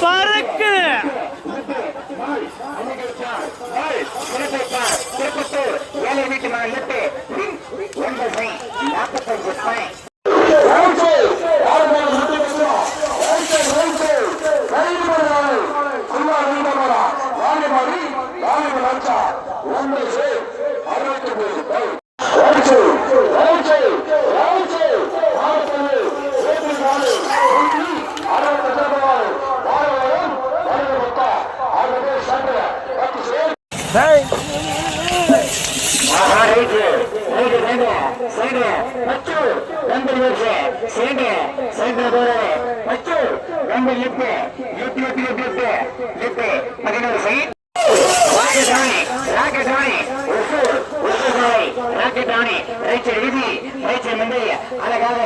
பறக்குது திருப்பத்தூர் ஏழை வீட்டு மகன் எட்டு ஒன்பது நாற்பத்தஞ்சு பாயிண்ட் ஒன்று எட்டு எட்டு எட்டு எட்டு எட்டு எட்டு பதினோரு side rocket Rani rocket Rani உசு உசு ராணி ராக்கெட் ராணி ரைச்சர் விதி ரைச்சர் மந்தை அழகாக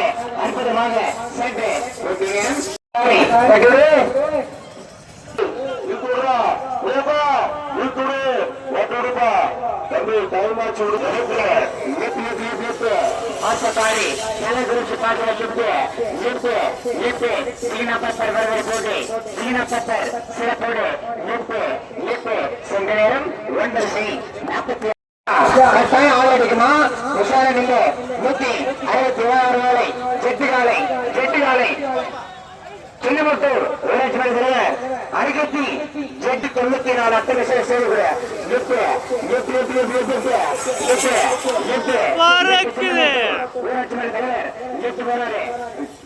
அற்புதமாக செட்டு தம்பி டைம் ஆச்சு ಅಂತ ಪಾಡಿ ಎಲ್ಲ ಗುರುಸಿ ಪಾತ್ರ ಲಿಪ್ಪೆ ಲಿಪ್ಪೆ ಲಿಪ್ಪೆ ಸೀನ ಪಪ್ಪರ್ ಬರವರ போடு சீன பப்பர் சிறப்போடு லிப்பு லிப்பு சென்ற நேரம் ஒன்று சி நாற்பத்தி கட்டாயம் ஆள் அடிக்குமா? உஷாரம் காலை. ஜெட்டு காலை. சின்னமுத்தூர். ஊராட்சி மன்ற அருகத்தி. ஜெட்டு தொண்ணூத்தி நாலு. அத்தனை விஷயம் செய்து கூட बरोबर आहे.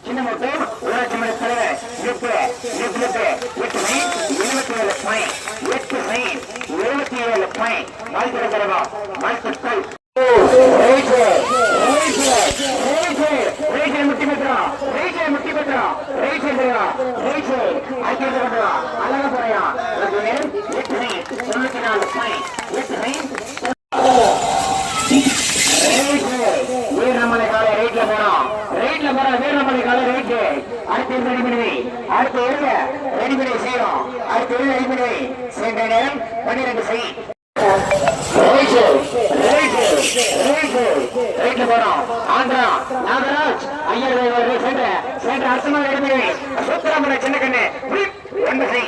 ஏழு ஐம்பது சென்ற நேரம் பன்னிரண்டு செய். ஆந்திரா நாகராஜ் ஐயர் சென்ற சென்ற அரசு சின்ன கண்ணு. ஒன்பது செய்.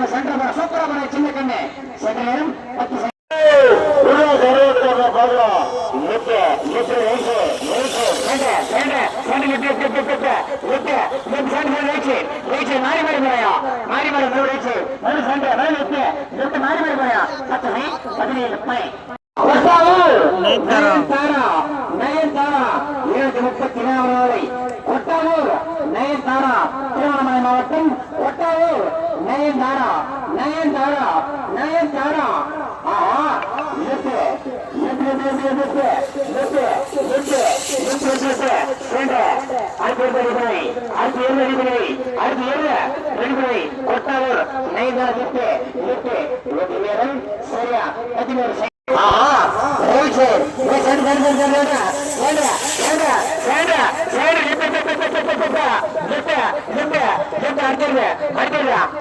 சரியான சங்கரபுரம் சூப்பரபுரம் சின்ன கண்ணு. சங்கரம் பத்து நயன்தாரா இருபத்தி முப்பத்தி நாலு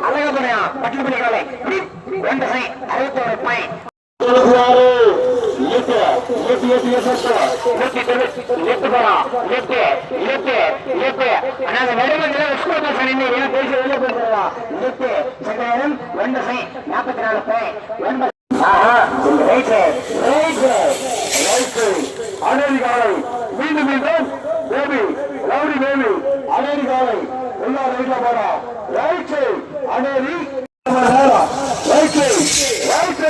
அழகா பட்டியல் பண்ணிக்கலாம் அறுபத்தி ஒரு பாயிண்ட். எட்டு எட்டு எட்டு நாற்பத்தி நாலு பேர் ஒன்பது அனேரி காலை மீண்டும் மீண்டும் பேபி லவ்லி பேபி காலை எல்லா ரைட்ல போறா ரைட் அனேரி ரைட் ரைட்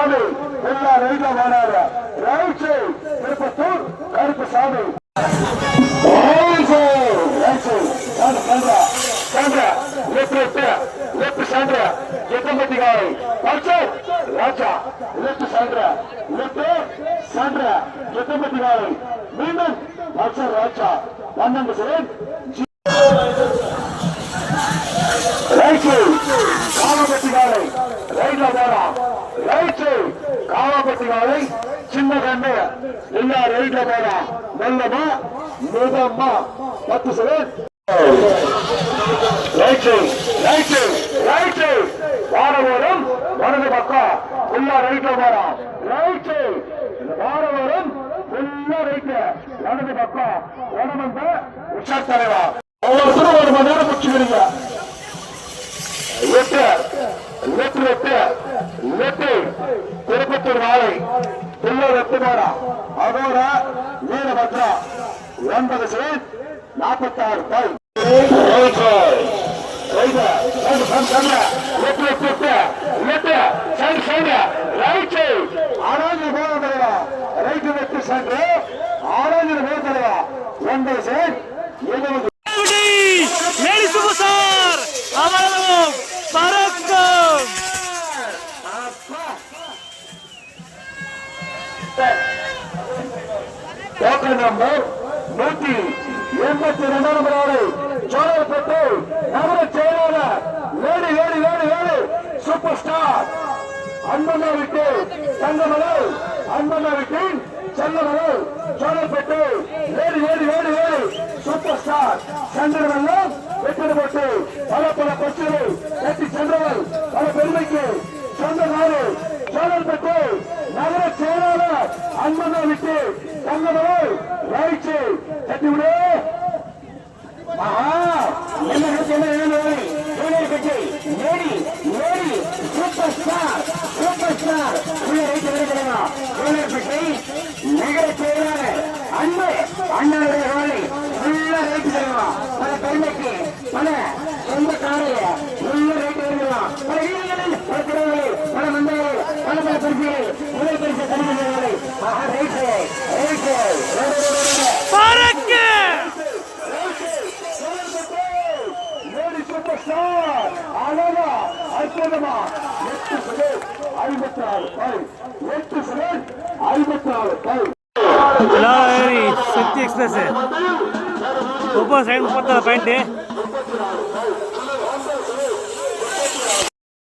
சாமி. எல்லா ராஜா லெஃப்ட் சாண்டா லெஃப்ட் திருப்பத்தூர் கருப்பு சாமி. மீண்டும் ராஜா பன்னெண்டு செகண்ட் ரைட் சைடு காமபட்டி காலை ரைட்ல போறான் ரைட் சைடு காமபட்டி காலை சின்ன கண்ணு எல்லா ரைட்ல போறான் மெல்லமா மிதமா பத்து second right side right side right side வாரவரம் வலது பக்கம் உள்ள ரைட்ல போறான் ரைட் சைடு வாரவரம் உள்ள ரைட்ல வலது பக்கம் உடம்பு உஷார் தலைவா ஒவ்வொருத்தரும் ஒரு மணி நேரம் முடிச்சுக்கிறீங்க லெப்ட் லெப்ட் லெப்ட் திருப்பத்தூர் வாழை புள்ள வெட்டு போறா அதோட வீரபத்ரா ஒன்பது செகண்ட் நாற்பத்தாறு பாய் ஒன்பது நம்பர் நூத்தி எண்பத்தி இரண்டாம் நம்பர் ஆளு சோழப்பட்டு நகர செயலாளர் lady lady lady lady super star. அன்பண்ணா விட்டு தங்கமலை அன்பண்ணா விட்டு செல்லமலை Cholappattu lady lady lady lady super star. சந்திரவெல்லாம் வெற்றி போட்டு பல பல பசுகள் கட்டி சென்றவர் எட்டு செகண்ட் ஐம்பத்தி ஆறு பாயிண்ட் எட்டு second Shakti express Oppo point